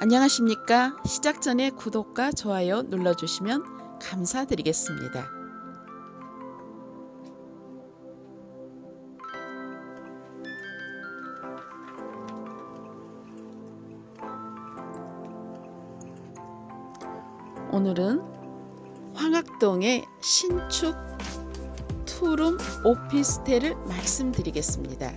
안녕하십니까? 시작 전에 구독과 좋아요 눌러주시면 감사드리겠습니다. 오늘은 황학동의 신축 투룸 오피스텔을 말씀드리겠습니다.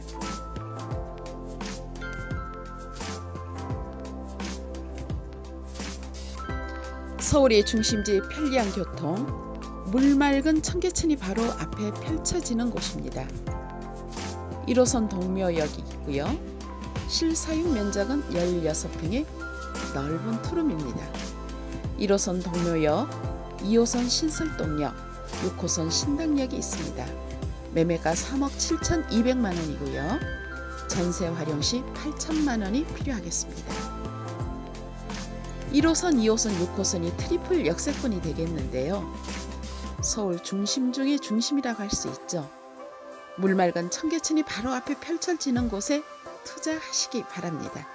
서울의 중심지 편리한 교통, 물맑은 청계천이 바로 앞에 펼쳐지는 곳입니다. 1호선 동묘역이 있고요. 실사용 면적은 16평의 넓은 투룸입니다. 1호선 동묘역, 2호선 신설동역, 6호선 신당역이 있습니다. 매매가 3억 7,200만 원이고요. 전세 활용 시 8천만 원이 필요하겠습니다. 1호선, 2호선, 6호선이 트리플 역세권이 되겠는데요. 서울 중심 중의 중심이라고 할 수 있죠. 물맑은 청계천이 바로 앞에 펼쳐지는 곳에 투자하시기 바랍니다.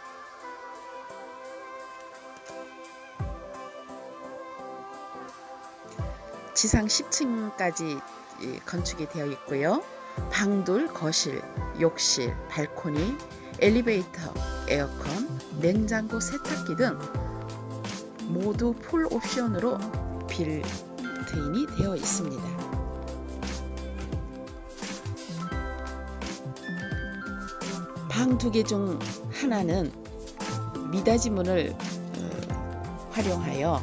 지상 10층까지 건축이 되어 있고요. 방둘, 거실, 욕실, 발코니, 엘리베이터, 에어컨, 냉장고, 세탁기 등 모두 풀 옵션으로 빌트인이 되어 있습니다. 방 두 개 중 하나는 미닫이 문을 어, 활용하여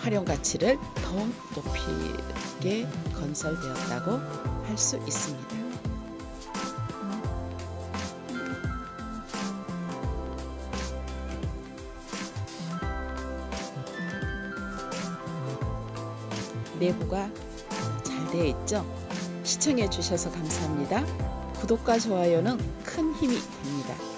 활용 가치를 더욱 높이게 건설되었다고 할 수 있습니다. 내부가 잘 되어 있죠? 시청해 주셔서 감사합니다. 구독과 좋아요는 큰 힘이 됩니다.